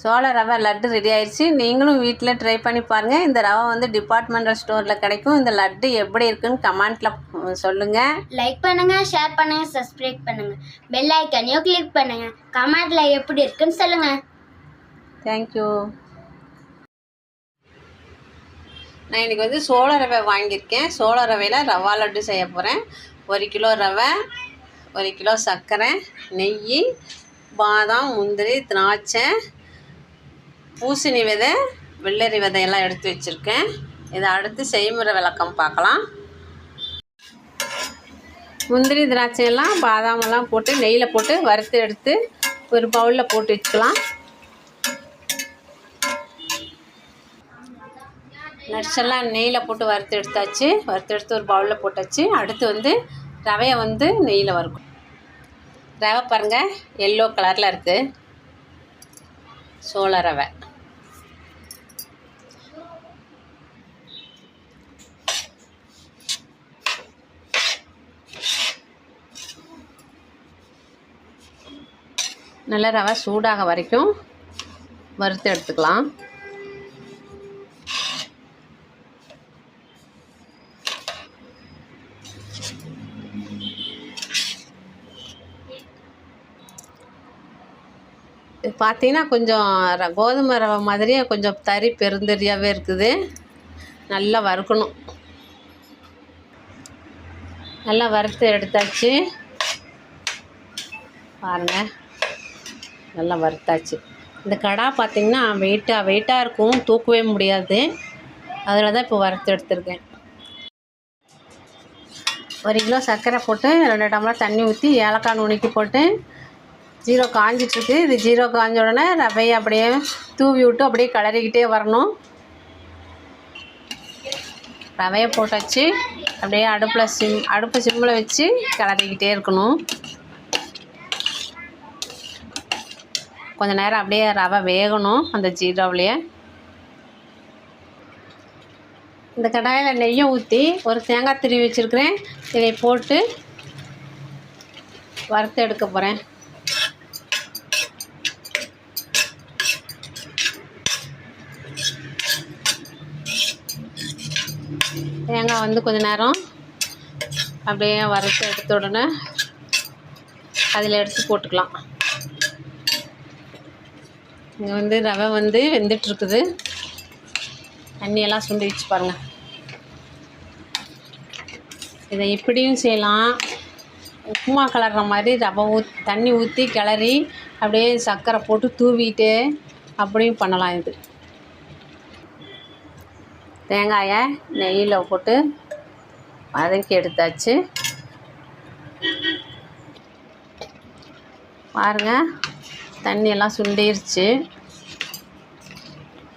சோள ரவை லட்டு ரெடி ஆயிடுச்சு நீங்களும் வீட்டில் ட்ரை பண்ணி பாருங்கள் இந்த ரவை வந்து டிபார்ட்மெண்டல் ஸ்டோரில் கிடைக்கும். இந்த லட்டு எப்படி இருக்குன்னு கமெண்ட்டில் சொல்லுங்கள் லைக் பண்ணுங்க ஷேர் பண்ணுங்க சப்ஸ்கிரைப் பண்ணுங்க. பெல் ஐக்கனையும் கிளிக் பண்ணுங்க. கமெண்ட்ல எப்படி இருக்குன்னு சொல்லுங்க. தேங்க்யூ நான் இன்றைக்கி வந்து சோள ரவை வாங்கியிருக்கேன். சோள ரவையில் ரவா லட்டு செய்ய போகிறேன் ஒரு கிலோ ரவை ஒரு கிலோ சர்க்கரை நெய் பாதாம் முந்திரி திராட்சை பூசணி விதை வெள்ளரி விதையெல்லாம் எடுத்து வச்சுருக்கேன். இதை அடுத்து செய்முறை விளக்கம் பார்க்கலாம். முந்திரி திராட்சையெல்லாம் பாதாமெல்லாம் போட்டு நெய்யில் போட்டு வறுத்து எடுத்து ஒரு பவுலில் போட்டு வச்சுக்கலாம். நட்ஸ் எல்லாம் நெய்யில் போட்டு வறுத்து எடுத்தாச்சு. வறுத்து எடுத்து ஒரு பவுலில் போட்டாச்சு. அடுத்து வந்து ரவையை வந்து நெய்யில் வறுக்கும் ரவை பாருங்கள் எல்லோ கலரில் இருக்குது சோள ரவை. நல்ல ரவை சூடாக வரைக்கும் வறுத்து எடுத்துக்கலாம். பார்த்தீங்கன்னா கொஞ்சம் ர- கோதுமை ரவை மாதிரியே கொஞ்சம் தறி பெருந்தறியாகவே இருக்குது. நல்லா வறுக்கணும். நல்லா வறுத்து எடுத்தாச்சு. பாருங்கள் நல்லா வறுத்தாச்சு. இந்த கடா பார்த்திங்கன்னா வெயிட்டாக வெயிட்டாக இருக்கும் தூக்கவே முடியாது. அதில் தான் இப்போ வறுத்து எடுத்துருக்கேன். ஒரு கிலோ சர்க்கரை போட்டு ரெண்டு டம்ளர் தண்ணி ஊற்றி ஏலக்காய் நுணுக்கி போட்டு ஜீரோ காஞ்சிட்ருக்கு. இது ஜீரோ காஞ்ச உடனே ரவையை அப்படியே தூவி விட்டு அப்படியே கிளறிக்கிட்டே வரணும். ரவையை போட்டாச்சு. அப்படியே அடுப்பில் சிம் அடுப்பு சிம்மில் வச்சு கிளறிக்கிட்டே இருக்கணும். கொஞ்சம் நேரம் அப்படியே ரவை வேகணும் அந்த ஜீராவிலேயே. இந்த கடாயில் நெய்யை ஊற்றி ஒரு தேங்காய் திருவி வச்சுருக்கிறேன். இதை போட்டு வறுத்து எடுக்க போகிறேன் தேங்காய் வந்து கொஞ்ச நேரம் அப்படியே வறுத்து எடுத்த உடனே அதில் எடுத்து போட்டுக்கலாம். இங்கே வந்து ரவை வந்து வெந்துட்டுருக்குது. தண்ணியெல்லாம் சுண்டி வச்சு பாருங்கள் இதை இப்படியும் செய்யலாம். உப்புமா கலர்ற மாதிரி ரவை ஊத் தண்ணி ஊற்றி கிளறி அப்படியே சர்க்கரை போட்டு தூவிட்டு அப்படியும் பண்ணலாம் இது. தேங்காயை நெய்யில் போட்டு வதக்கி எடுத்தாச்சு. பாருங்க. தண்ணியெல்லாம் சுண்டிருச்சு.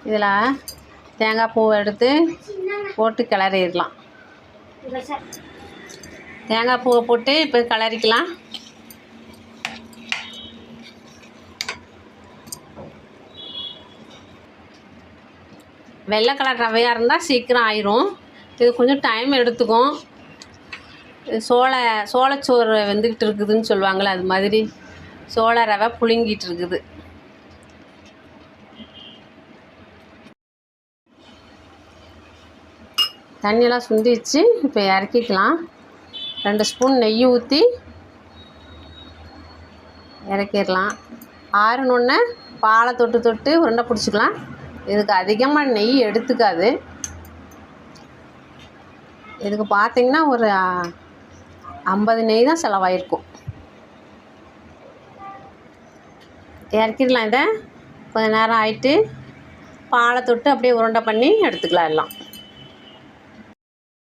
இதில் தேங்காய் பூவை எடுத்து போட்டு கிளறிடலாம். தேங்காய் பூவை போட்டு இப்போ கிளறிக்கலாம். வெள்ளை கலர் ரவையாக இருந்தால் சீக்கிரம் ஆயிரும். இது கொஞ்சம் டைம் எடுத்துக்கும். சோளை சோள சோளச்சோறு வெந்துக்கிட்டு இருக்குதுன்னு சொல்லுவாங்கள்ல அது மாதிரி. சோள ரவை புழுங்கிட்டு இருக்குது தண்ணியெல்லாம் சுண்டிச்சு இப்போ இறக்கிக்கலாம். ரெண்டு ஸ்பூன் நெய் ஊற்றி இறக்கிடலாம். ஆறுனொன்னே பாலை தொட்டு தொட்டு உருண்டை பிடிச்சிக்கலாம். இதுக்கு அதிகமாக நெய் எடுத்துக்காது. இதுக்கு பார்த்தீங்கன்னா ஒரு ஐம்பது நெய் தான் செலவாயிருக்கும். இறக்கிடலாம் இதை. கொஞ்ச நேரம் ஆயிட்டு பாலை தொட்டு அப்படியே உருண்டை பண்ணி எடுத்துக்கலாம் எல்லாம்.